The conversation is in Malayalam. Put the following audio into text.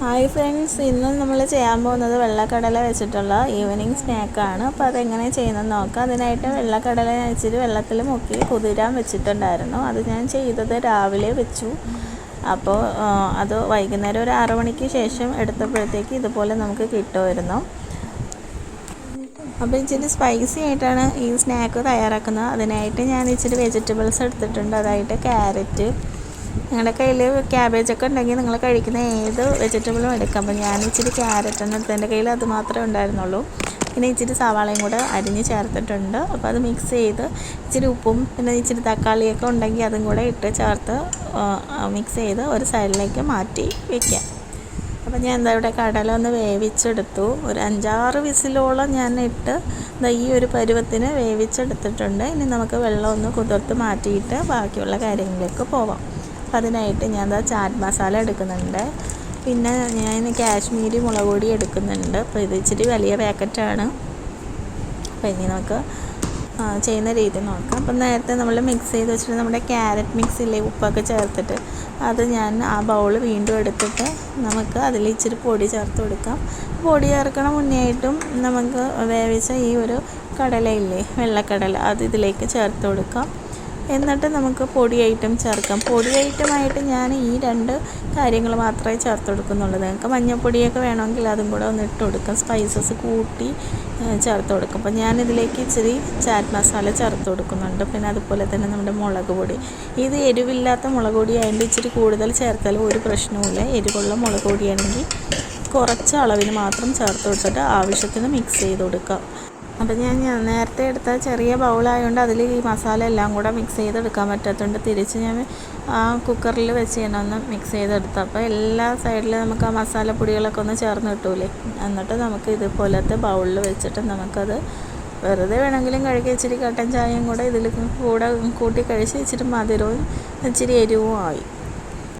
ഹായ് ഫ്രണ്ട്സ് ഇന്ന് നമ്മൾ ചെയ്യാൻ പോകുന്നത് വെള്ളക്കടല വെച്ചിട്ടുള്ള ഈവനിങ് സ്നാക്കാണ് അപ്പോൾ അതെങ്ങനെ ചെയ്യുന്നതെന്ന് നോക്കാം. അതിനായിട്ട് വെള്ളക്കടല ഇച്ചിരി വെള്ളത്തിൽ മുക്കി കുതിരാൻ വെച്ചിട്ടുണ്ടായിരുന്നു. അത് ഞാൻ ചെയ്തത് രാവിലെ വെച്ചു. അപ്പോൾ അത് വൈകുന്നേരം ഒരു ആറ് മണിക്ക് ശേഷം എടുത്തപ്പോഴത്തേക്ക് ഇതുപോലെ നമുക്ക് കിട്ടുമായിരുന്നു. അപ്പോൾ ഇച്ചിരി സ്പൈസി ആയിട്ടാണ് ഈ സ്നാക്ക് തയ്യാറാക്കുന്നത്. അതിനായിട്ട് ഞാൻ ഇച്ചിരി വെജിറ്റബിൾസ് എടുത്തിട്ടുണ്ട്. അതായിട്ട് ക്യാരറ്റ് നിങ്ങളുടെ കയ്യിൽ ക്യാബേജൊക്കെ ഉണ്ടെങ്കിൽ നിങ്ങൾ കഴിക്കുന്ന ഏത് വെജിറ്റബിളും എടുക്കാം. അപ്പോൾ ഞാൻ ഇച്ചിരി ക്യാരറ്റാണ് എടുത്തത്. എന്റെ കയ്യിൽ അത് മാത്രമേ ഉണ്ടായിരുന്നുള്ളൂ. പിന്നെ ഇച്ചിരി സവാളയും കൂടെ അരിഞ്ഞ് ചേർത്തിട്ടുണ്ട്. അപ്പോൾ അത് മിക്സ് ചെയ്ത് ഇച്ചിരി ഉപ്പും പിന്നെ ഇച്ചിരി തക്കാളിയൊക്കെ ഉണ്ടെങ്കിൽ അതും കൂടെ ഇട്ട് ചേർത്ത് മിക്സ് ചെയ്ത് ഒരു സൈഡിലേക്ക് മാറ്റി വയ്ക്കാം അപ്പോൾ ഞാൻ എന്താ ഇവിടെ കടല ഒന്ന് വേവിച്ചെടുത്തു. ഒരു അഞ്ചാറ് വിസിലോളം ഞാൻ ഇട്ട് ഈ ഒരു പരുവത്തിന് വേവിച്ചെടുത്തിട്ടുണ്ട്. ഇനി നമുക്ക് വെള്ളം ഒന്ന് കുതിർത്ത് മാറ്റിയിട്ട് ബാക്കിയുള്ള കാര്യങ്ങളിലേക്ക് പോവാം. അതിനായിട്ട് ഞാൻ ദാ ചാറ്റ് മസാല എടുക്കുന്നുണ്ട്. പിന്നെ ഞാൻ കാശ്മീരി മുളക് പൊടി എടുക്കുന്നുണ്ട്. അപ്പോൾ ഇത് ഇച്ചിരി വലിയ പാക്കറ്റാണ്. അപ്പോൾ ഇനി നമുക്ക് ചെയ്യുന്ന രീതി നോക്കാം. അപ്പം നേരത്തെ നമ്മൾ മിക്സ് ചെയ്ത് വെച്ചിട്ട് നമ്മുടെ ക്യാരറ്റ് മിക്സ് ഇല്ലേ ഉപ്പൊക്കെ ചേർത്തിട്ട് അത് ഞാൻ ആ ബൗൾ വീണ്ടും എടുത്തിട്ട് നമുക്ക് അതിൽ ഇച്ചിരി പൊടി ചേർത്ത് കൊടുക്കാം. പൊടി ചേർക്കണ മുന്നേ ആയിട്ടും നമുക്ക് വേവിച്ച ഈ ഒരു കടലയില്ലേ വെള്ളക്കടല അത് ഇതിലേക്ക് ചേർത്ത് കൊടുക്കാം. എന്നിട്ട് നമുക്ക് പൊടി ഐറ്റം ചേർക്കാം. പൊടി ഐറ്റമായിട്ട് ഞാൻ ഈ രണ്ട് കാര്യങ്ങൾ മാത്രമേ ചേർത്ത് കൊടുക്കുന്നുള്ളൂ നിങ്ങൾക്ക് മഞ്ഞൾപ്പൊടിയൊക്കെ വേണമെങ്കിൽ അതും കൂടെ ഒന്ന് ഇട്ട് കൊടുക്കാം. സ്പൈസസ് കൂട്ടി ചേർത്ത് കൊടുക്കും. അപ്പോൾ ഞാനിതിലേക്ക് ഇച്ചിരി ചാറ്റ് മസാല ചേർത്ത് കൊടുക്കുന്നുണ്ട്. പിന്നെ അതുപോലെ തന്നെ നമ്മുടെ മുളക് പൊടി. ഇത് എരിവില്ലാത്ത മുളക് പൊടി ആയതുകൊണ്ട് ഇച്ചിരി കൂടുതൽ ചേർത്താലും ഒരു പ്രശ്നവുമില്ല. എരിവുള്ള മുളക് പൊടിയാണെങ്കിൽ കുറച്ച് അളവിന് മാത്രം ചേർത്ത് കൊടുത്തിട്ട് ആവശ്യത്തിന് മിക്സ് ചെയ്ത് കൊടുക്കാം. അപ്പം ഞാൻ ഞാൻ നേരത്തെ എടുത്ത ചെറിയ ബൗളായതുകൊണ്ട് അതിൽ ഈ മസാല എല്ലാം കൂടെ മിക്സ് ചെയ്തെടുക്കാൻ പറ്റാത്തതുകൊണ്ട് തിരിച്ച് ഞാൻ ആ കുക്കറിൽ വെച്ച് ഞാൻ ഒന്ന് മിക്സ് ചെയ്തെടുത്തു. അപ്പോൾ എല്ലാ സൈഡിലും നമുക്ക് ആ മസാലപ്പൊടികളൊക്കെ ഒന്ന് ചേർന്ന് കിട്ടൂലേ? എന്നിട്ട് നമുക്ക് ഇതുപോലത്തെ ബൗളിൽ വെച്ചിട്ട് നമുക്കത് വെറുതെ വേണമെങ്കിലും കഴുകി ഇച്ചിരി കട്ടൻ ചായയും കൂടെ ഇതിൽ കൂടെ കൂട്ടി കഴിച്ച് ഇച്ചിരി മധുരവും ഇച്ചിരി എരിവും ആയി.